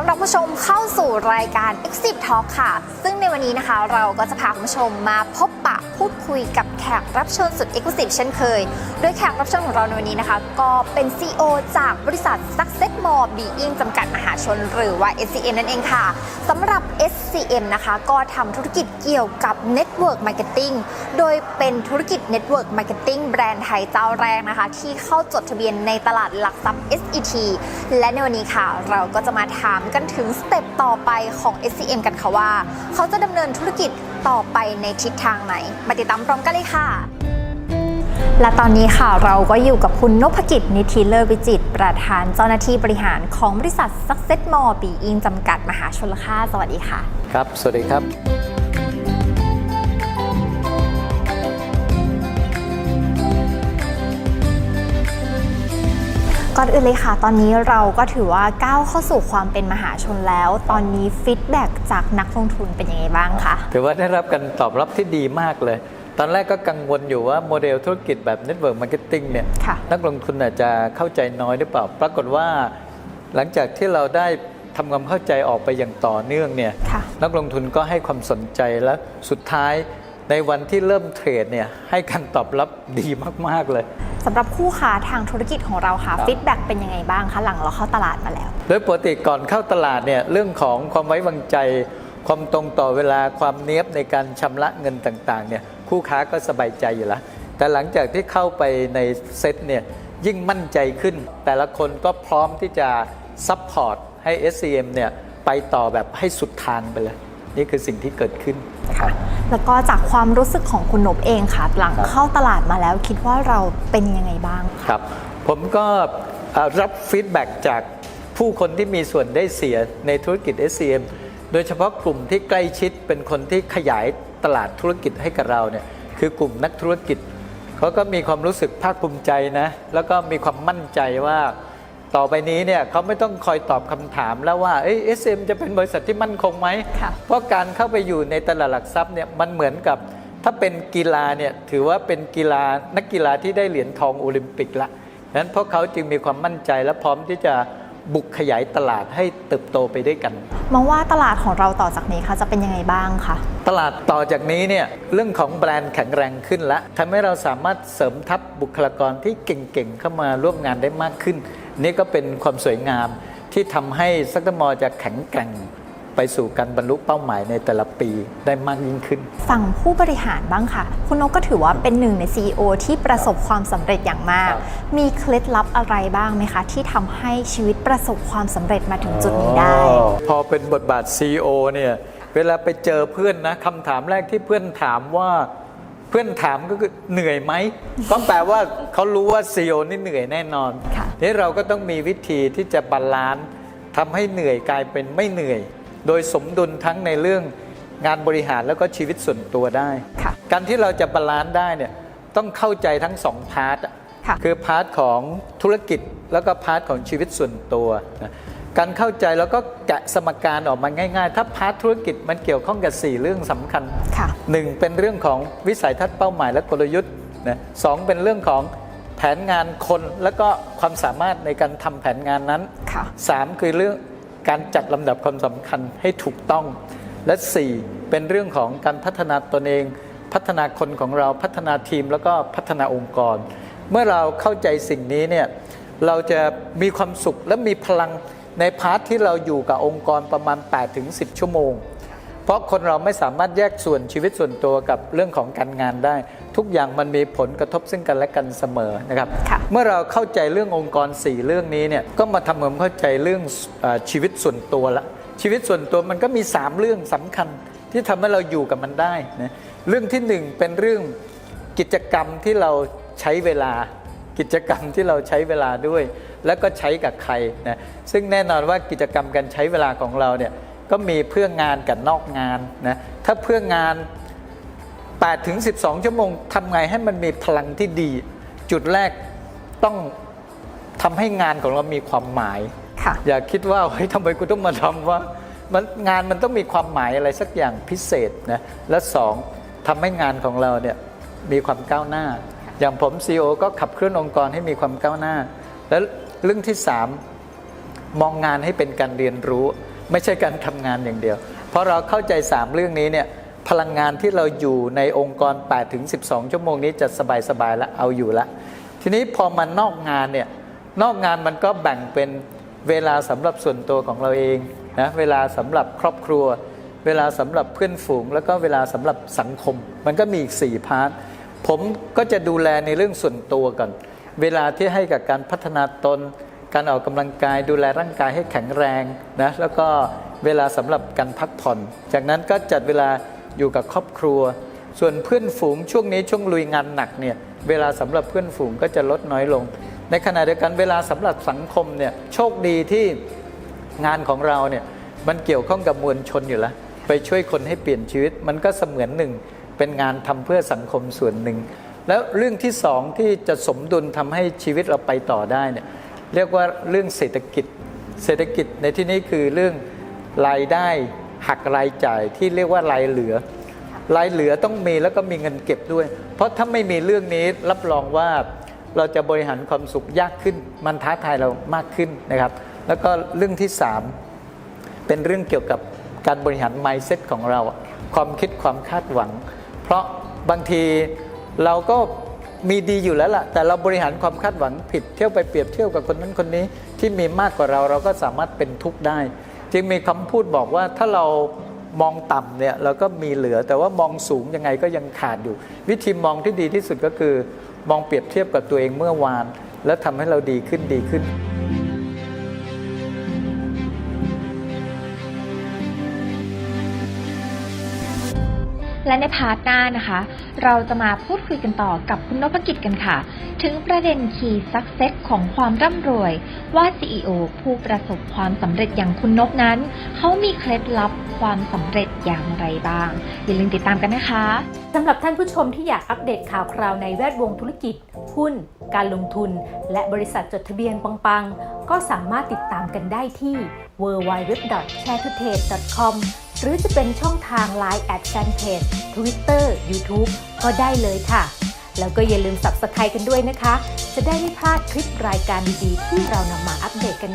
ต้อนรับผู้ชมเข้าสู่รายการ Exit Talk ค่ะ ซึ่งในวันนี้นะคะเราก็จะพาคุณผู้ชมมาพบปะพูดคุยกับแขกรับเชิญสุด Exclusive เช่นเคย โดยแขกรับเชิญของเราในวันนี้นะคะ ก็เป็น CEO จากบริษัท Success More Being จำกัดมหาชน หรือว่า SCM นั่นเองค่ะสำหรับ SCM นะคะก็ทำธุรกิจเกี่ยวกับ Network Marketing โดยเป็นธุรกิจ Network Marketing แบรนด์ไทยเจ้าแรกนะคะ ที่เข้าจดทะเบียนในตลาดหลักทรัพย์ SET และในวันนี้ค่ะ เราก็จะมาถามกันถึงสเต็ปต่อไปของ SCM กันค่ะว่า เขาจะดำเนินธุรกิจต่อไปในทิศทางไหน มาติดตามพร้อมกันเลยค่ะ และตอนนี้ค่ะเราก็อยู่กับคุณนพกิจ นิธิเลิศวิจิตรประธานเจ้าหน้าที่บริหารของบริษัท Success More ปีอิงจำกัดมหาชนค่าสวัสดีค่ะ ครับ สวัสดีครับ ก่อนอื่นเลยค่ะ ตอนนี้เราก็ถือว่าก้าวเข้าสู่ความเป็นมหาชนแล้ว ตอนนี้ฟีดแบ็กจากนักลงทุนเป็นยังไงบ้างคะถือว่าได้รับการตอบรับที่ดีมากเลย ตอนแรกก็กังวลอยู่ว่าโมเดลธุรกิจแบบ Network Marketing เนี่ยค่ะนักลงทุนอาจจะเข้าใจน้อยหรือเปล่า ปรากฏว่า หลังจากที่เราได้ทำความเข้าใจออกไปอย่างต่อเนื่องเนี่ยค่ะนักลงทุนก็ให้ความสนใจและสุดท้าย ในวันที่เริ่มเทรดเนี่ยให้การตอบรับดีมาก ๆ เลยสำหรับคู่ค้าทางธุรกิจของเราค่ะครับฟีดแบ็กเป็นยังไงบ้างคะหลังเราเข้าตลาดมาแล้ว โดยปกติก่อนเข้าตลาดเนี่ยเรื่องของความไว้วางใจ ความตรงต่อเวลาความเนี้ยบในการชำระเงินต่างๆเนี่ยคู่ค้าก็สบายใจอยู่แล้ว แต่หลังจากที่เข้าไปในเซตเนี่ยยิ่งมั่นใจขึ้น แต่ละคนก็พร้อมที่จะซัพพอร์ตให้ SCM เนี่ยไปต่อแบบให้สุดทางไปเลย นี่คือสิ่งที่เกิดขึ้น ค่ะ แล้วก็จากความรู้สึกของคุณนบเองค่ะ หลังครับเข้าตลาดมาแล้วคิดว่าเราเป็นยังไงบ้างครับ ผมก็เอ่อรับฟีดแบ็กจากผู้คนที่มีส่วนได้เสียในธุรกิจ SCM โดยเฉพาะกลุ่มที่ใกล้ชิดเป็นคนที่ขยายตลาดธุรกิจให้กับเราเนี่ยคือกลุ่มนักธุรกิจเขาก็มีความรู้สึกภาคภูมิใจนะ แล้วก็มีความมั่นใจว่า ต่อไปนี้เนี่ยเขาไม่ต้องคอยตอบคำถามแล้วว่าเอ้ย SM จะเป็นบริษัทที่มั่นคงไหมค่ะเพราะการเข้าไปอยู่ในตลาดหลักทรัพย์เนี่ยมันเหมือนกับ ถ้าเป็นกีฬาเนี่ยถือว่าเป็นกีฬานักกีฬาที่ได้เหรียญทองโอลิมปิกละนั้นพวกเขาจึงมีความมั่นใจและพร้อมที่จะ บุกขยายตลาดให้เติบโตไปด้วยกัน มองว่าตลาดของเราต่อจากนี้ค่ะจะเป็นยังไงบ้างคะตลาดต่อจากนี้เนี่ยเรื่องของแบรนด์แข็งแรงขึ้นแล้วทำให้เราสามารถเสริมทัพบุคลากรที่เก่งๆ เข้ามาร่วมงานได้มากขึ้น นี่ก็เป็นความสวยงามที่ทำให้ซักตมอจะแข็งแกร่ง ไปสู่การบรรลุเป้าหมายในแต่ละปีได้มากยิ่งขึ้น ฝั่งผู้บริหารบ้างค่ะ คุณนกก็ถือว่าเป็นหนึ่งใน CEO ที่ประสบความสำเร็จอย่างมากครับมีเคล็ดลับอะไรบ้างไหมคะ ที่ทำให้ชีวิตประสบความสำเร็จมาถึงจุดนี้ได้อ๋อพอเป็นบทบาท CEO เนี่ยเวลาไปเจอเพื่อนนะคำถามแรกที่เพื่อนถามว่าเพื่อนถามก็คือเหนื่อยไหมก็แปลว่าเขารู้ว่า CEO นี่เหนื่อยแน่นอนค่ะนี่เราก็ต้องมีวิธีที่จะบาลานซ์ทำให้เหนื่อยกลายเป็นไม่เหนื่อย โดยสมดุลทั้งในเรื่องงานบริหารแล้วก็ชีวิตส่วนตัวได้ค่ะการที่เราจะบาลานซ์ได้เนี่ยต้องเข้าใจทั้งสองพาร์ทอะค่ะคือพาร์ทของธุรกิจแล้วก็พาร์ทของชีวิตส่วนตัวนะการเข้าใจแล้วก็แกะสมการออกมาง่าย ๆ ถ้าพาร์ทธุรกิจมันเกี่ยวข้องกับ 4 เรื่องสำคัญค่ะหนึ่งเป็นเรื่องของวิสัยทัศน์เป้าหมายและกลยุทธ์นะสองเป็นเรื่องของแผนงานคน แล้วก็ความสามารถในการทำแผนงานนั้นค่ะสามคือเรื่อง การจัดลำดับความสำคัญให้ถูกต้อง และ 4 เป็นเรื่องของการพัฒนาตนเอง พัฒนาคนของเราพัฒนาทีมแล้วก็พัฒนาองค์กร เมื่อเราเข้าใจสิ่งนี้เนี่ยเราจะมีความสุขและมีพลังในพาร์ทที่เราอยู่กับองค์กรประมาณ 8-10 ชั่วโมง เพราะคนเราไม่สามารถแยกส่วนชีวิตส่วนตัวกับเรื่องของการงานได้ ทุกอย่างมันมีผลกระทบซึ่งกันและกันเสมอนะครับค่ะเมื่อเราเข้าใจเรื่ององค์กร 4 เรื่องนี้เนี่ยก็มาทำความเข้าใจเรื่องเออชีวิตส่วนตัวละชีวิตส่วนตัวมันก็มี 3 เรื่องสำคัญที่ทำให้เราอยู่กับมันได้นะเรื่องที่ 1 เป็นเรื่องกิจกรรมที่เราใช้เวลากิจกรรมที่เราใช้เวลาด้วย แล้วก็ใช้กับใครนะซึ่งแน่นอนว่ากิจกรรมการใช้เวลาของเราเนี่ย ก็มีเพื่องานกับนอกงานนะถ้าเพื่องาน8ถึง12 ชั่วโมงทำไงให้มันมีพลังที่ดี จุดแรกต้องทำให้งานของเรามีความหมายค่ะอย่าคิดว่าเฮ้ยทำไมกูต้องมาทำว่ามันงานมันต้องมีความหมายอะไรสักอย่างพิเศษนะและสองทำให้งานของเราเนี่ยมีความก้าวหน้า อย่างผม CEO ก็ขับเคลื่อนองค์กรให้มีความก้าวหน้า และเรื่องที่สามมองงานให้เป็นการเรียนรู้ ไม่ใช่การทำงานอย่างเดียว เพราะเราเข้าใจ 3 เรื่องนี้เนี่ยพลังงานที่เราอยู่ในองค์กร8ถึง12 ชั่วโมงนี้จะสบายๆแล้วเอาอยู่ละ ทีนี้พอมันนอกงานเนี่ยนอกงานมันก็แบ่งเป็นเวลาสำหรับส่วนตัวของเราเองนะเวลาสำหรับครอบครัว เวลาสำหรับเพื่อนฝูง แล้วก็เวลาสำหรับสังคม มันก็มีอีก4พาร์ทผมก็จะดูแลในเรื่องส่วนตัวก่อน เวลาที่ให้กับการพัฒนาตน การออกกำลังกายดูแลร่างกายให้แข็งแรงนะแล้วก็เวลาสำหรับการพักผ่อน จากนั้นก็จัดเวลาอยู่กับครอบครัว ส่วนเพื่อนฝูงช่วงนี้ช่วงลุยงานหนักเนี่ยเวลาสำหรับเพื่อนฝูงก็จะลดน้อยลง ในขณะเดียวกันเวลาสำหรับสังคมเนี่ยโชคดีที่งานของเราเนี่ยมันเกี่ยวข้องกับมวลชนอยู่แล้ว ไปช่วยคนให้เปลี่ยนชีวิต มันก็เสมือนหนึ่ง เป็นงานทำเพื่อสังคมส่วนหนึ่ง แล้วเรื่องที่สองที่จะสมดุลทำให้ชีวิตเราไปต่อได้เนี่ย เรียกว่าเรื่องเศรษฐกิจ เศรษฐกิจในที่นี้คือเรื่องรายได้หักรายจ่ายที่เรียกว่ารายเหลือ รายเหลือต้องมีแล้วก็มีเงินเก็บด้วย เพราะถ้าไม่มีเรื่องนี้รับรองว่าเราจะบริหารความสุขยากขึ้น มันท้าทายเรามากขึ้นนะครับ แล้วก็เรื่องที่สามเป็นเรื่องเกี่ยวกับการบริหาร mindset ของเรา ความคิดความคาดหวัง เพราะบางทีเราก็ มีดีอยู่แล้วล่ะ แต่เราบริหารความคาดหวังผิดเที่ยวไปเปรียบเทียบกับคนนั้นคนนี้ที่มีมากกว่าเราเราก็สามารถเป็นทุกข์ได้ จึงมีคำพูดบอกว่าถ้าเรามองต่ำเนี่ยเราก็มีเหลือแต่ว่ามองสูงยังไงก็ยังขาดอยู่ วิธีมองที่ดีที่สุดก็คือ มองเปรียบเทียบกับตัวเองเมื่อวาน แล้วทำให้เราดีขึ้นดีขึ้น และในพาร์ทหน้านะคะ เราจะมาพูดคุยกันต่อกับคุณนพกิจกันค่ะ ถึงประเด็น Key Success ของความร่ำรวย ว่า CEO ผู้ประสบความสำเร็จอย่างคุณนพนั้น เขามีเคล็ดลับความสำเร็จอย่างไรบ้าง อย่าลืมติดตามกันนะคะสำหรับท่านผู้ชมที่อยากอัปเดตข่าวคราวในแวดวงธุรกิจ หุ้น การลงทุน และบริษัทจดทะเบียนปังๆ ก็สามารถติดตามกันได้ที่ www.sharetoday.com หรือจะเป็นช่องทาง Line แอดแฟนเพจ Twitter YouTube ก็ได้เลยค่ะ แล้วก็อย่าลืม Subscribe กันด้วยนะคะ จะได้ไม่พลาดคลิปรายการดีๆ ที่เรานำมาอัปเดตกัน